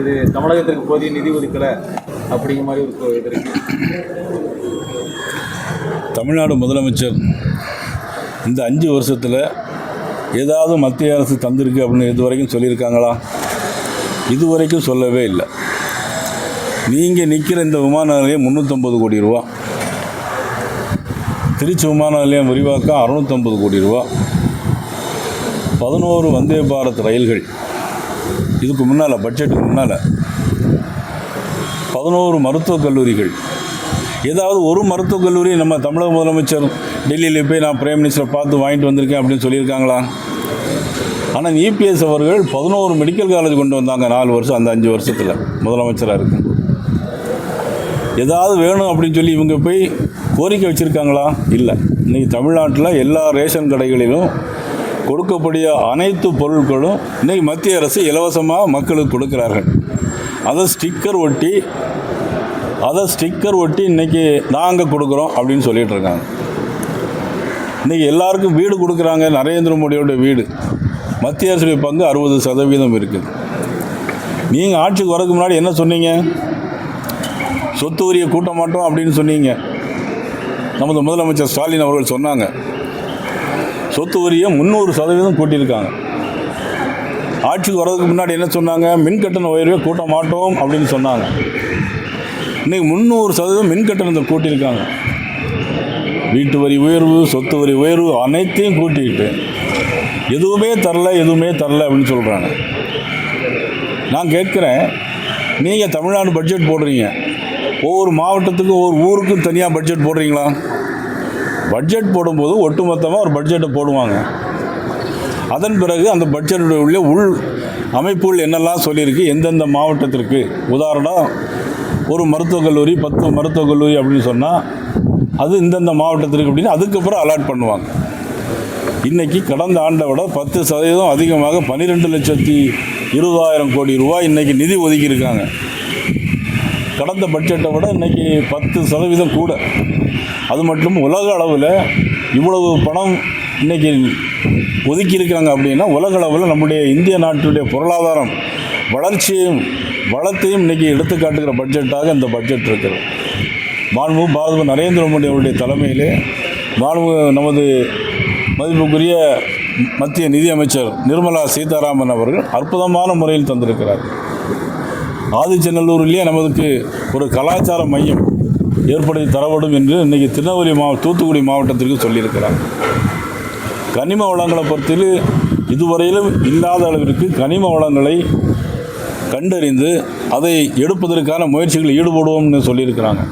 இது தமிழகத்திற்கு போதிய நிதி ஒதுக்கலை அப்படிங்கிற மாதிரி ஒரு இது இருக்கு. தமிழ்நாடு முதலமைச்சர் இந்த அஞ்சு வருஷத்தில் ஏதாவது மத்திய அரசு தந்திருக்கு அப்படின்னு இது வரைக்கும் சொல்லியிருக்காங்களா? இது வரைக்கும் சொல்லவே இல்லை. நீங்கள் நிற்கிற இந்த விமான நிலையம் முந்நூற்றம்பது கோடி ரூபா. திருச்சி விமான நிலையம் விரிவாக்கம் அறுநூற்றம்பது கோடி ரூபா. பதினோரு வந்தே பாரத் ரயில்கள். இதுக்கு முன்னால் பட்ஜெட்டுக்கு முன்னால் பதினோரு மருத்துவக் கல்லூரிகள். ஏதாவது ஒரு மருத்துவக் கல்லூரி நம்ம தமிழக முதலமைச்சர் டெல்லியில் போய் நான் பிரைம் மினிஸ்டரை பார்த்து வாங்கிட்டு வந்திருக்கேன் அப்படின்னு சொல்லியிருக்காங்களா? ஆனால் இபிஎஸ் அவர்கள் பதினோரு மெடிக்கல் காலேஜ் கொண்டு வந்தாங்க நாலு வருஷம் அந்த அஞ்சு வருஷத்தில் முதலமைச்சராக இருக்கும் ஏதாவது வேணும் அப்படின்னு சொல்லி இவங்க போய் கோரிக்கை வச்சுருக்காங்களா? இல்லை. இன்றைக்கி தமிழ்நாட்டில் எல்லா ரேஷன் கடைகளிலும் கொடுக்கக்கூடிய அனைத்து பொருட்களும் இன்றைக்கி மத்திய அரசு இலவசமாக மக்களுக்கு கொடுக்கிறார்கள். அதை ஸ்டிக்கர் ஒட்டி அதை ஸ்டிக்கர் ஒட்டி இன்றைக்கி நாங்கள் கொடுக்குறோம் அப்படின்னு சொல்லிகிட்ருக்காங்க இன்றைக்கி எல்லாருக்கும் வீடு கொடுக்குறாங்க நரேந்திர மோடியோட வீடு. மத்திய அரசுடைய பங்கு அறுபது சதவீதம் இருக்குது. நீங்கள் ஆட்சிக்கு வரதுக்கு முன்னாடி என்ன சொன்னீங்க? சொத்து உரிய கூட்ட மாட்டோம் அப்படின்னு சொன்னீங்க. நமது முதலமைச்சர் ஸ்டாலின் அவர்கள் சொன்னாங்க. சொத்து வரியை முந்நூறு சதவீதம் கூட்டியிருக்காங்க. ஆட்சிக்கு வர்றதுக்கு முன்னாடி என்ன சொன்னாங்க? மின் கட்டண உயர்வை கூட்ட மாட்டோம் அப்படின்னு சொன்னாங்க. இன்றைக்கி முந்நூறு சதவீதம் மின் கட்டணத்தை கூட்டியிருக்காங்க. வீட்டு வரி உயர்வு சொத்து வரி உயர்வு அனைத்தையும் கூட்டிக்கிட்டு எதுவுமே தரல எதுவுமே தரல அப்படின்னு சொல்கிறாங்க நான் கேட்குறேன் நீங்கள் தமிழ்நாடு பட்ஜெட் போடுறீங்க. ஒவ்வொரு மாவட்டத்துக்கும் ஒவ்வொரு ஊருக்கும் தனியாக பட்ஜெட் போடுறீங்களா? பட்ஜெட் போடும்போது ஒட்டுமொத்தமாக ஒரு பட்ஜெட்டை போடுவாங்க. அதன் பிறகு அந்த பட்ஜெட்டுடைய உள்ள உள் அமைப்புகள் என்னெல்லாம் சொல்லியிருக்கு எந்தெந்த மாவட்டத்திற்கு? உதாரணம் ஒரு மருத்துவக் கல்லூரி பத்து மருத்துவக் கல்லூரி அப்படின்னு சொன்னால் அது இந்தந்த மாவட்டத்திற்கு அப்படின்னு அதுக்கப்புறம் அலாட் பண்ணுவாங்க. இன்றைக்கி கடந்த ஆண்டை விட பத்து சதவீதம் அதிகமாக பன்னிரெண்டு லட்சத்தி இருபதாயிரம் கோடி ரூபாய் இன்றைக்கி நிதி ஒதுக்கியிருக்காங்க. கடந்த பட்ஜெட்டை விட இன்றைக்கி பத்து சதவீதம் கூட. அது மட்டும் உலக அளவில் இவ்வளவு பணம் இன்றைக்கி ஒதுக்கியிருக்காங்க அப்படின்னா உலக அளவில் நம்முடைய இந்திய நாட்டுடைய பொருளாதாரம் வளர்ச்சியும் வளத்தையும் இன்றைக்கி எடுத்துக்காட்டுகிற பட்ஜெட்டாக இந்த பட்ஜெட் இருக்கிறது. மாண்பு பாரத நரேந்திர மோடி அவருடைய தலைமையிலே மாண்பு நமது மதிப்புக்குரிய மத்திய நிதியமைச்சர் நிர்மலா சீதாராமன் அவர்கள் அற்புதமான முறையில் தந்திருக்கிறார். ஆதிச்சநல்லூரிலேயே நமதுக்கு ஒரு கலாச்சார மையம் ஏற்படுத்தி தரப்படும் என்று இன்றைக்கி திருநெல்வேலி மாவட்ட தூத்துக்குடி மாவட்டத்திற்கு சொல்லியிருக்கிறார். கனிம வளங்களை பொறுத்தில் இதுவரையிலும் இல்லாத அளவிற்கு கனிம வளங்களை கண்டறிந்து அதை எடுப்பதற்கான முயற்சிகளில் ஈடுபடுவோம்னு சொல்லியிருக்கிறாங்க.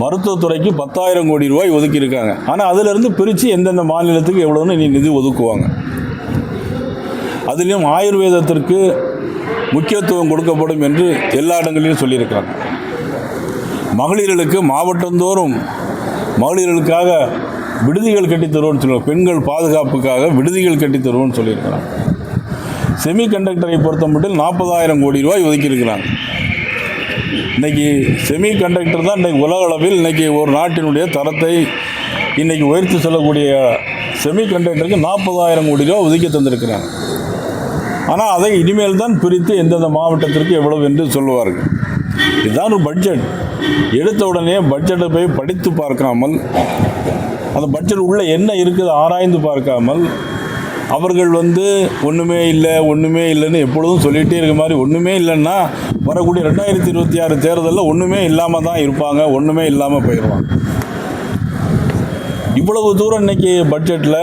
மருத்துவத்துறைக்கு பத்தாயிரம் கோடி ரூபாய் ஒதுக்கியிருக்காங்க. ஆனால் அதிலிருந்து பிரித்து எந்தெந்த மாநிலத்துக்கு எவ்வளோன்னு நீ நிதி ஒதுக்குவாங்க. அதுலேயும் ஆயுர்வேதத்திற்கு முக்கியத்துவம் கொடுக்கப்படும் என்று எல்லா இடங்களிலும் சொல்லியிருக்கிறாங்க. மகளிர்களுக்கு மாவட்டந்தோறும் மகளிர்களுக்காக விடுதிகள் கட்டித் தருவோம்னு பெண்கள் பாதுகாப்புக்காக விடுதிகள் கட்டித்தருவோம்னு சொல்லியிருக்கிறாங்க. செமி கண்டக்டரை பொறுத்த மட்டும் நாற்பதாயிரம் கோடி ரூபாய் ஒதுக்கியிருக்கிறாங்க. இன்றைக்கி செமி கண்டக்டர் தான் இன்றைக்கி உலக அளவில் இன்றைக்கி ஒரு நாட்டினுடைய தரத்தை இன்றைக்கி உயர்த்தி செல்லக்கூடிய செமி கண்டக்டருக்கு நாற்பதாயிரம் கோடி ரூபா ஒதுக்கி தந்திருக்கிறாங்க. ஆனால் அதை இனிமேல் தான் பிரித்து எந்தெந்த மாவட்டத்திற்கு எவ்வளவு என்று சொல்லுவார்கள். இதுதான் ஒரு பட்ஜெட் எடுத்த உடனே பட்ஜெட்டை போய் படித்து பார்க்காமல் அந்த பட்ஜெட் உள்ளே என்ன இருக்குது ஆராய்ந்து பார்க்காமல் அவர்கள் வந்து ஒன்றுமே இல்லை ஒன்றுமே இல்லைன்னு எப்பொழுதும் சொல்லிகிட்டே இருக்க மாதிரி ஒன்றுமே இல்லைன்னா வரக்கூடிய ரெண்டாயிரத்தி இருபத்தி ஆறு தேர்தலில் ஒன்றுமே இல்லாமல் தான் இருப்பாங்க ஒன்றுமே இல்லாமல் போயிடுவாங்க இவ்வளவு தூரம் இன்னைக்கு பட்ஜெட்டில்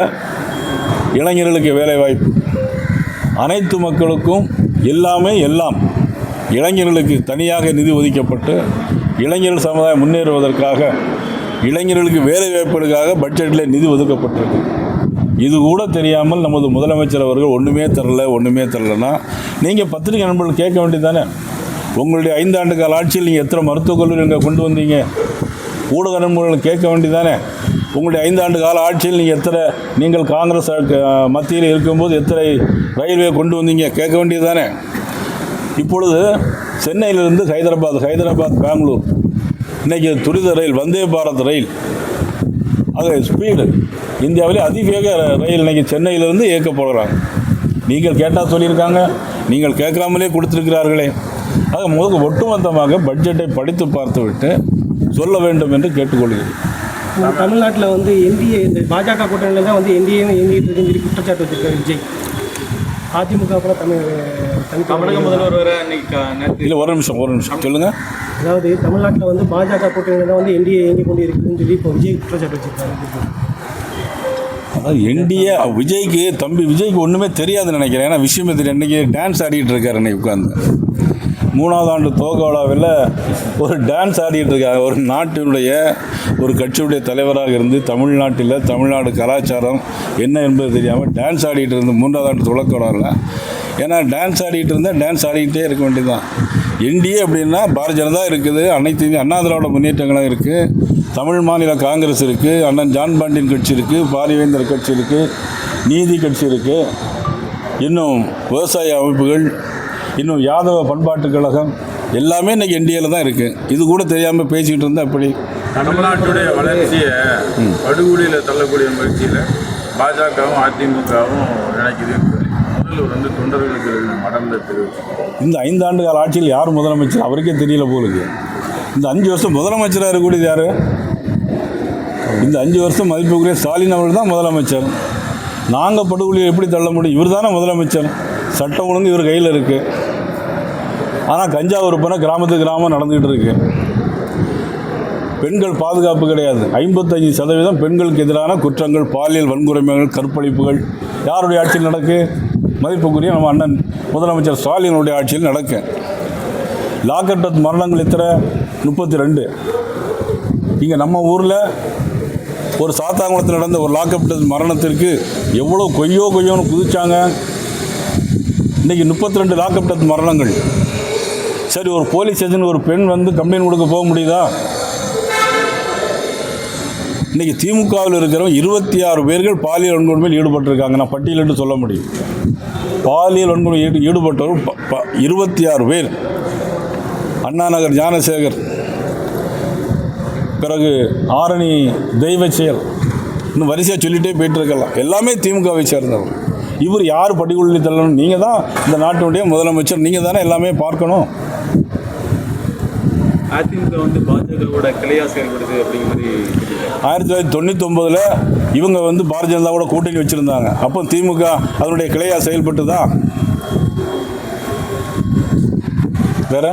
இளைஞர்களுக்கு வேலைவாய்ப்பு. அனைத்து மக்களுக்கும் எல்லாமே எல்லாம் இளைஞர்களுக்கு தனியாக நிதி ஒதுக்கப்பட்டு இளைஞர்கள் சமுதாயம் முன்னேறுவதற்காக இளைஞர்களுக்கு வேலை வாய்ப்புகளுக்காக பட்ஜெட்டில் நிதி ஒதுக்கப்பட்டிருக்கு. இது கூட தெரியாமல் நமது முதலமைச்சர் அவர்கள் ஒன்றுமே தரல ஒன்றுமே தரலன்னா நீங்கள் பத்திரிகை நண்பர்கள் கேட்க வேண்டியதானே உங்களுடைய ஐந்தாண்டு கால ஆட்சியில் நீங்கள் எத்தனை மருத்துவக் கல்லூரி கொண்டு வந்தீங்க? ஊடக நண்பர்கள் கேட்க வேண்டியதானே உங்களுடைய ஐந்தாண்டு கால ஆட்சியில் நீங்கள் எத்தனை நீங்கள் காங்கிரஸ் மத்தியில் இருக்கும்போது எத்தனை ரயில்வே கொண்டு வந்தீங்க? கேட்க வேண்டியதானே இப்பொழுது சென்னையிலிருந்து ஹைதராபாத் ஹைதராபாத் பெங்களூர். இன்றைக்கி துரித ரயில் வந்தே பாரத் ரயில். அது ஸ்பீடு இந்தியாவிலே அதிவேக ரயில் இன்னைக்கு சென்னையிலிருந்து இயக்க போகிறாங்க நீங்கள் கேட்டால் சொல்லியிருக்காங்க நீங்கள் கேட்காமலே கொடுத்துருக்கிறார்களே. ஆக முதல் ஒட்டுமொத்தமாக பட்ஜெட்டை படித்து பார்த்துவிட்டு சொல்ல வேண்டும் என்று கேட்டுக்கொள்கிறேன். தமிழ்நாட்டில் வந்து என்டிஏ இந்த பாஜக கூட்டணியில் தான் வந்து என்டிஏவும் இயங்கிட்டு குற்றச்சாட்டு வச்சிருக்காரு விஜய். அதிமுக கூட தமிழ் தமிழக முதல்வர் வேற இன்னைக்கு இல்லை ஒரு நிமிஷம் ஒரு நிமிஷம். சொல்லுங்கள் அதாவது தமிழ்நாட்டில் வந்து பாஜக கூட்டணியில் தான் வந்து என்டிஏ இயங்கி கொண்டு இருக்குதுன்னு சொல்லி இப்போ விஜய் குற்றச்சாட்டு வச்சிருக்காரு. என்டிஏ விஜய்க்கு தம்பி விஜய்க்கு ஒன்றுமே தெரியாதுன்னு நினைக்கிறேன். ஏன்னா விஷயமே தெரியும் டான்ஸ் ஆடிட்டு இருக்காரு இன்னைக்கு உட்காந்து மூணாவது ஆண்டு தோகோலாவில் ஒரு டான்ஸ் ஆடிட்டு இருக்காங்க ஒரு நாட்டினுடைய ஒரு கட்சியுடைய தலைவராக இருந்து தமிழ்நாட்டில் தமிழ்நாடு கலாச்சாரம் என்ன என்பது தெரியாமல் டான்ஸ் ஆடிட்டு இருந்து மூன்றாவது ஆண்டு துவக்க ஏன்னா டான்ஸ் ஆடிட்டு இருந்தால் டான்ஸ் ஆடிக்கிட்டே இருக்க வேண்டியதுதான். என்டிஏ அப்படின்னா பாரதிய ஜனதா இருக்குது அனைத்து இந்திய அண்ணா திராவிட முன்னேற்றங்களும் இருக்குது தமிழ் மாநில காங்கிரஸ் இருக்குது அண்ணன் ஜான் பாண்டியன் கட்சி இருக்குது பாரிவேந்தர் கட்சி இருக்குது நீதி கட்சி இருக்குது இன்னும் விவசாய அமைப்புகள் இன்னும் யாதவ பண்பாட்டுக் கழகம் எல்லாமே இன்னைக்கு என்டிஏல தான் இருக்குது இது கூட தெரியாமல் பேசிக்கிட்டு இருந்தால் எப்படி? தமிழ்நாட்டுடைய வளர்ச்சியை படுகொலியில் தள்ளக்கூடிய முயற்சியில் பாஜகவும் அதிமுகவும் நினைக்குது முதல்வர் வந்து தொண்டர்களுக்கு மடலில் தெரிவிக்கும் இந்த ஐந்து ஆண்டு கால ஆட்சியில் யார் முதலமைச்சர்? அவருக்கே தெரியல போலுக்கு இந்த அஞ்சு வருஷம் முதலமைச்சராக இருக்கக்கூடியது யார்? இந்த அஞ்சு வருஷம் மதிப்புக்குரிய ஸ்டாலின் அவர்கள் தான் முதலமைச்சர். நாங்கள் படுகொலியை எப்படி தள்ள முடியும்? இவர் தானே முதலமைச்சர். சட்டம் ஒழுங்கு இவர் கையில் இருக்குது ஆனால் கஞ்சா விற்பனை கிராமத்து கிராமம் நடந்துக்கிட்டு இருக்கு. பெண்கள் பாதுகாப்பு கிடையாது. ஐம்பத்தஞ்சு சதவீதம் பெண்களுக்கு எதிரான குற்றங்கள் பாலியல் வன்கொடுமைகள் கற்பழிப்புகள். யாருடைய ஆட்சியில் நடக்கு? மதிப்புக்குரிய நம்ம அண்ணன் முதலமைச்சர் ஸ்டாலினுடைய ஆட்சியில் நடக்கும் லாக்கட்டத் மரணங்கள் இத்தனை முப்பத்தி ரெண்டு இங்கே நம்ம ஊரில் ஒரு சாத்தாங்குளத்தில் நடந்த ஒரு லாக்கப் மரணத்திற்கு எவ்வளோ கொய்யோ கொய்யோன்னு குதிச்சாங்க. இன்றைக்கி முப்பத்தி ரெண்டு லாக்கப் மரணங்கள். சரி ஒரு போலீஸ் ஸ்டேஷன் ஒரு பெண் வந்து கம்ப்ளைண்ட் கொடுக்க போக முடியுதா? இன்றைக்கி திமுகவில் இருக்கிறவங்க இருபத்தி ஆறு பேர்கள் பாலியல் வன்கொடுமையில் ஈடுபட்டிருக்காங்க. நான் பட்டியலிட்டு சொல்ல முடியும். பாலியல் வன்முறை ஈடு ஈடுபட்டவர் ப- ப- இருபத்தி ஆறு பேர். அண்ணா நகர் ஞானசேகர். பிறகு ஆரணி தெய்வ செயல் இன்னும் வரிசையாக சொல்லிகிட்டே போயிட்டு இருக்கலாம் எல்லாமே திமுகவை சேர்ந்தவர். இவர் யார் பட்டிக்குள்ளி தள்ளணும்? நீங்கள் தான் இந்த நாட்டினுடைய முதலமைச்சர். நீங்கள் தானே எல்லாமே பார்க்கணும். அதிமுக வந்து பாஜகவோட கிளையாக செயல்படுது அப்படிங்கிற மாதிரி ஆயிரத்தி தொள்ளாயிரத்தி தொண்ணூத்தொம்பதில் இவங்க வந்து பாரதிய ஜனதா கூட கூட்டணி வச்சுருந்தாங்க. அப்போ திமுக அதனுடைய கிளையாக செயல்பட்டுதா? வேற?